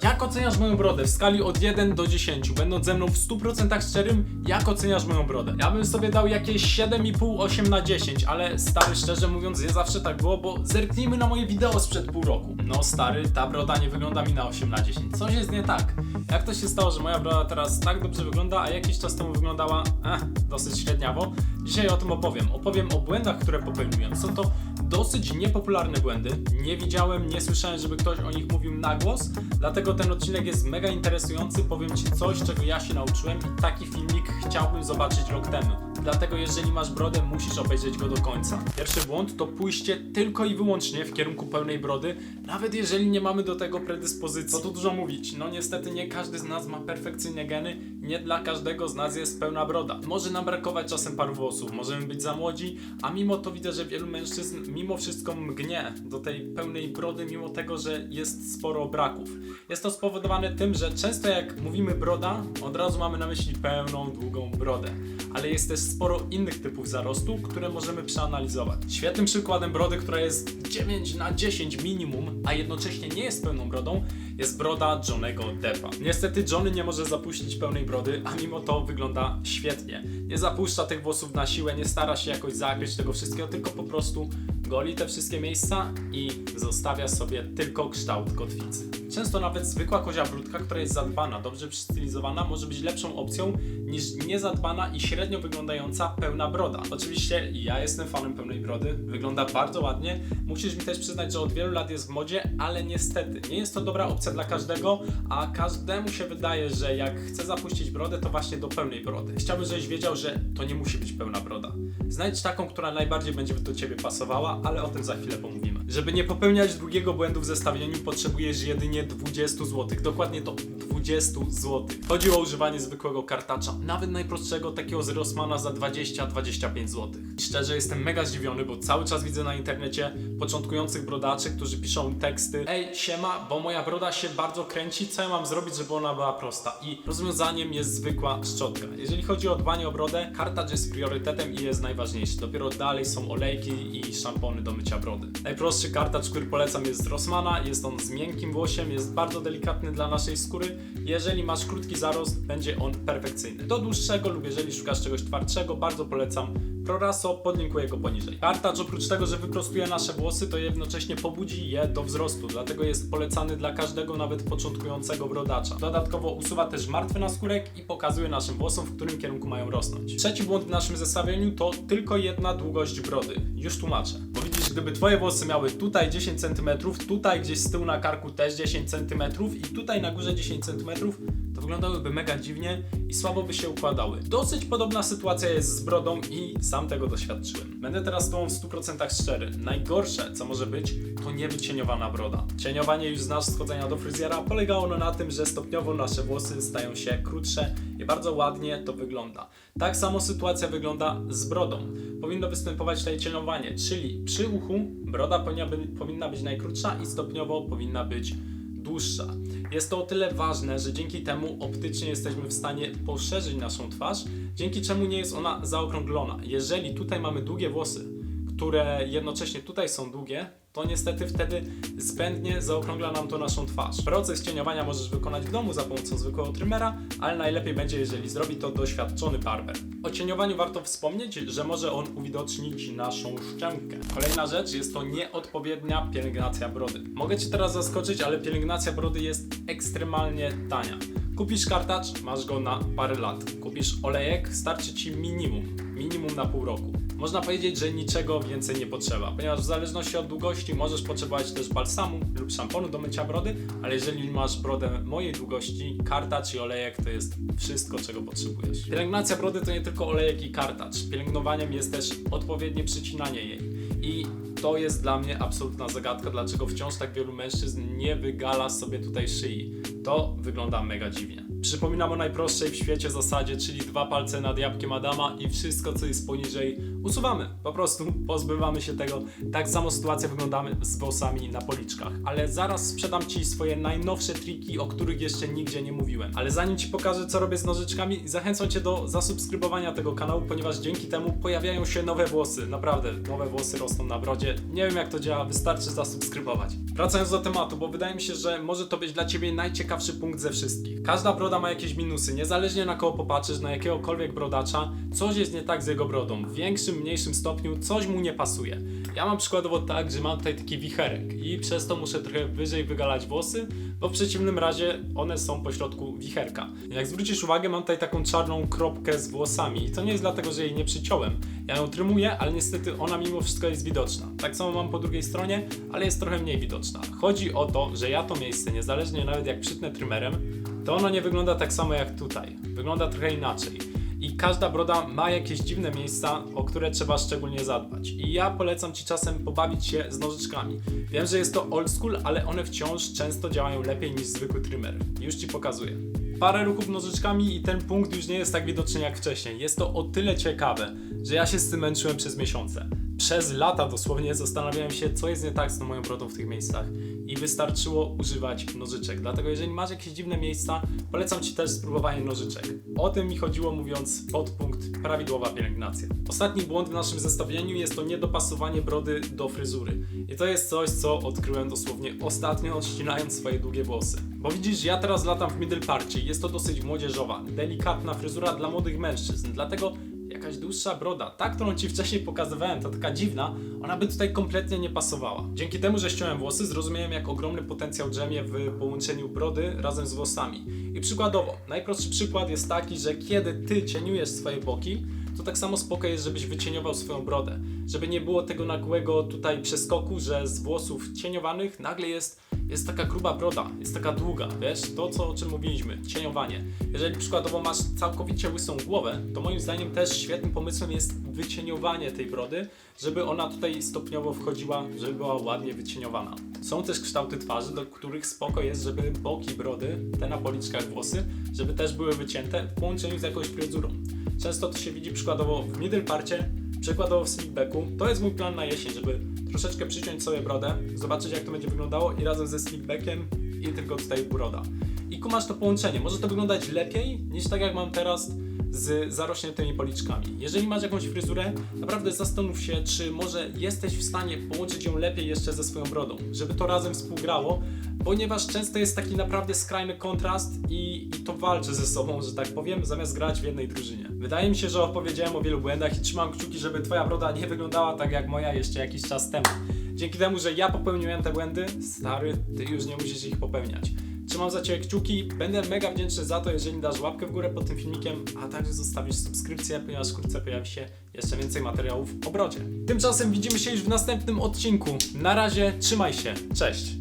Jak oceniasz moją brodę w skali od 1 do 10? Będąc ze mną w 100% szczerym, jak oceniasz moją brodę? Ja bym sobie dał jakieś 7,5, 8 na 10, ale stary, szczerze mówiąc, nie zawsze tak było, bo zerknijmy na moje wideo sprzed pół roku. No stary, ta broda nie wygląda mi na 8 na 10. Coś jest nie tak. Jak to się stało, że moja broda teraz tak dobrze wygląda, a jakiś czas temu wyglądała, eh, dosyć średniawo? Dzisiaj o tym opowiem. Opowiem o błędach, które popełniłem. Są to dosyć niepopularne błędy. Nie widziałem, nie słyszałem, żeby ktoś o nich mówił na głos, dlatego ten odcinek jest mega interesujący. Powiem Ci coś, czego ja się nauczyłem i taki filmik chciałbym zobaczyć rok temu. Dlatego jeżeli masz brodę, musisz obejrzeć go do końca. Pierwszy błąd to pójście tylko i wyłącznie w kierunku pełnej brody, nawet jeżeli nie mamy do tego predyspozycji. Co tu dużo mówić, no niestety nie każdy z nas ma perfekcyjne geny, nie dla każdego z nas jest pełna broda. Może nam brakować czasem paru włosów, możemy być za młodzi, a mimo to widzę, że wielu mężczyzn mimo wszystko mgnie do tej pełnej brody, mimo tego, że jest sporo braków. Jest to spowodowane tym, że często jak mówimy broda, od razu mamy na myśli pełną, długą brodę. Ale jest też sporo innych typów zarostu, które możemy przeanalizować. Świetnym przykładem brody, która jest 9 na 10 minimum, a jednocześnie nie jest pełną brodą, jest broda Johnego Deppa. Niestety Johnny nie może zapuścić pełnej brody, a mimo to wygląda świetnie. Nie zapuszcza tych włosów na siłę, nie stara się jakoś zakryć tego wszystkiego, tylko po prostu goli te wszystkie miejsca i zostawia sobie tylko kształt kotwicy. Często nawet zwykła kozia brudka, która jest zadbana, dobrze przystylizowana, może być lepszą opcją niż niezadbana i średnio wyglądająca pełna broda. Oczywiście ja jestem fanem pełnej brody, wygląda bardzo ładnie. Musisz mi też przyznać, że od wielu lat jest w modzie, ale niestety nie jest to dobra opcja dla każdego, a każdemu się wydaje, że jak chce zapuścić brodę, to właśnie do pełnej brody. Chciałbym, żebyś wiedział, że to nie musi być pełna broda. Znajdź taką, która najbardziej będzie do ciebie pasowała, ale o tym za chwilę pomówimy. Żeby nie popełniać drugiego błędu w zestawieniu, potrzebujesz jedynie 20 zł. Dokładnie to 20 zł. Chodzi o używanie zwykłego kartacza, nawet najprostszego, takiego z Rossmana za 20-25 zł. Szczerze jestem mega zdziwiony, bo cały czas widzę na internecie początkujących brodaczy, którzy piszą teksty Ej, siema, bo moja broda się bardzo kręci, co ja mam zrobić, żeby ona była prosta? I rozwiązaniem jest zwykła szczotka. Jeżeli chodzi o dbanie o brodę, kartacz jest priorytetem i jest najważniejszy. Dopiero dalej są olejki i szampony do mycia brody. Najprostszy kartacz, który polecam jest z Rossmana, jest on z miękkim włosiem, jest bardzo delikatny dla naszej skóry. Jeżeli masz krótki zarost, będzie on perfekcyjny. Do dłuższego lub jeżeli szukasz czegoś twardszego, bardzo polecam Proraso, podlinkuję go poniżej. Kartacz oprócz tego, że wyprostuje nasze włosy, to jednocześnie pobudzi je do wzrostu, dlatego jest polecany dla każdego, nawet początkującego brodacza. Dodatkowo usuwa też martwy naskórek i pokazuje naszym włosom, w którym kierunku mają rosnąć. Trzeci błąd w naszym zestawieniu to tylko jedna długość brody. Już tłumaczę. Bo widzisz, gdyby twoje włosy miały tutaj 10 cm, tutaj gdzieś z tyłu na karku też 10 cm i tutaj na górze 10 cm, wyglądałyby mega dziwnie i słabo by się układały. Dosyć podobna sytuacja jest z brodą i sam tego doświadczyłem. Będę teraz z tobą w 100% szczery. Najgorsze, co może być, to niewycieniowana broda. Cieniowanie już znasz z chodzenia do fryzjera. Polega ono na tym, że stopniowo nasze włosy stają się krótsze i bardzo ładnie to wygląda. Tak samo sytuacja wygląda z brodą. Powinno występować tutaj cieniowanie, czyli przy uchu broda powinna być najkrótsza i stopniowo powinna być dłuższa. Jest to o tyle ważne, że dzięki temu optycznie jesteśmy w stanie poszerzyć naszą twarz, dzięki czemu nie jest ona zaokrąglona. Jeżeli tutaj mamy długie włosy, które jednocześnie tutaj są długie, to niestety wtedy zbędnie zaokrągla nam to naszą twarz. Proces cieniowania możesz wykonać w domu za pomocą zwykłego trymera, ale najlepiej będzie, jeżeli zrobi to doświadczony barber. O cieniowaniu warto wspomnieć, że może on uwidocznić naszą szczękę. Kolejna rzecz jest to nieodpowiednia pielęgnacja brody. Mogę Cię teraz zaskoczyć, ale pielęgnacja brody jest ekstremalnie tania. Kupisz kartacz, masz go na parę lat. Kupisz olejek, starczy Ci minimum, minimum na pół roku. Można powiedzieć, że niczego więcej nie potrzeba, ponieważ w zależności od długości możesz potrzebować też balsamu lub szamponu do mycia brody, ale jeżeli masz brodę mojej długości, kartacz i olejek to jest wszystko, czego potrzebujesz. Pielęgnacja brody to nie tylko olejek i kartacz. Pielęgnowaniem jest też odpowiednie przycinanie jej. I to jest dla mnie absolutna zagadka, dlaczego wciąż tak wielu mężczyzn nie wygala sobie tutaj szyi. To wygląda mega dziwnie. Przypominam o najprostszej w świecie zasadzie, czyli dwa palce nad jabłkiem Adama i wszystko, co jest poniżej, usuwamy. Po prostu pozbywamy się tego. Tak samo sytuacja wyglądamy z włosami na policzkach. Ale zaraz sprzedam Ci swoje najnowsze triki, o których jeszcze nigdzie nie mówiłem. Ale zanim Ci pokażę, co robię z nożyczkami, zachęcam Cię do zasubskrybowania tego kanału, ponieważ dzięki temu pojawiają się nowe włosy. Naprawdę, nowe włosy rosną na brodzie. Nie wiem, jak to działa, wystarczy zasubskrybować. Wracając do tematu, bo wydaje mi się, że może to być dla Ciebie najciekawszy punkt ze wszystkich. Każda broda ma jakieś minusy, niezależnie na kogo popatrzysz, na jakiegokolwiek brodacza, coś jest nie tak z jego brodą. W większym, mniejszym stopniu coś mu nie pasuje. Ja mam przykładowo tak, że mam tutaj taki wicherek i przez to muszę trochę wyżej wygalać włosy, bo w przeciwnym razie one są pośrodku wicherka. Jak zwrócisz uwagę, mam tutaj taką czarną kropkę z włosami i to nie jest dlatego, że jej nie przyciąłem. Ja ją trymuję, ale niestety ona mimo wszystko jest widoczna. Tak samo mam po drugiej stronie, ale jest trochę mniej widoczna. Chodzi o to, że ja to miejsce, niezależnie nawet jak przytnę trymerem, to ono nie wygląda tak samo jak tutaj. Wygląda trochę inaczej. I każda broda ma jakieś dziwne miejsca, o które trzeba szczególnie zadbać. I ja polecam Ci czasem pobawić się z nożyczkami. Wiem, że jest to old school, ale one wciąż często działają lepiej niż zwykły trimmer. Już Ci pokazuję. Parę ruchów nożyczkami i ten punkt już nie jest tak widoczny jak wcześniej. Jest to o tyle ciekawe, że ja się z tym męczyłem przez miesiące. Przez lata dosłownie zastanawiałem się, co jest nie tak z tą moją brodą w tych miejscach i wystarczyło używać nożyczek. Dlatego jeżeli masz jakieś dziwne miejsca, polecam Ci też spróbowanie nożyczek. O tym mi chodziło mówiąc podpunkt prawidłowa pielęgnacja. Ostatni błąd w naszym zestawieniu jest to niedopasowanie brody do fryzury. I to jest coś, co odkryłem dosłownie ostatnio odcinając swoje długie włosy. Bo widzisz, ja teraz latam w middle parcie jest to dosyć młodzieżowa, delikatna fryzura dla młodych mężczyzn, dlatego jakaś dłuższa broda, ta, którą Ci wcześniej pokazywałem, ta taka dziwna, ona by tutaj kompletnie nie pasowała. Dzięki temu, że ściąłem włosy, zrozumiałem, jak ogromny potencjał drzemie w połączeniu brody razem z włosami. I przykładowo, najprostszy przykład jest taki, że kiedy Ty cieniujesz swoje boki, to tak samo spoko jest, żebyś wycieniował swoją brodę. Żeby nie było tego nagłego tutaj przeskoku, że z włosów cieniowanych nagle jest, jest taka gruba broda, jest taka długa, wiesz? To, co, o czym mówiliśmy, cieniowanie. Jeżeli przykładowo masz całkowicie łysą głowę, to moim zdaniem też świetnym pomysłem jest wycieniowanie tej brody, żeby ona tutaj stopniowo wchodziła, żeby była ładnie wycieniowana. Są też kształty twarzy, do których spoko jest, żeby boki brody, te na policzkach włosy, żeby też były wycięte w połączeniu z jakąś fryzurą. Często to się widzi przykładowo w middle parcie, przykładowo w slickbacku. To jest mój plan na jesień, żeby troszeczkę przyciąć sobie brodę, zobaczyć jak to będzie wyglądało i razem ze slickbackiem i tylko tutaj broda. I kumasz to połączenie. Może to wyglądać lepiej niż tak jak mam teraz z zarośniętymi policzkami. Jeżeli masz jakąś fryzurę, naprawdę zastanów się, czy może jesteś w stanie połączyć ją lepiej jeszcze ze swoją brodą, żeby to razem współgrało, ponieważ często jest taki naprawdę skrajny kontrast i, i to walczy ze sobą, że tak powiem, zamiast grać w jednej drużynie. Wydaje mi się, że opowiedziałem o wielu błędach i trzymam kciuki, żeby twoja broda nie wyglądała tak jak moja jeszcze jakiś czas temu. Dzięki temu, że ja popełniłem te błędy, stary, ty już nie musisz ich popełniać. Trzymam za Ciebie kciuki, będę mega wdzięczny za to, jeżeli dasz łapkę w górę pod tym filmikiem, a także zostawisz subskrypcję, ponieważ wkrótce pojawi się jeszcze więcej materiałów o brodzie. Tymczasem widzimy się już w następnym odcinku. Na razie, trzymaj się, cześć!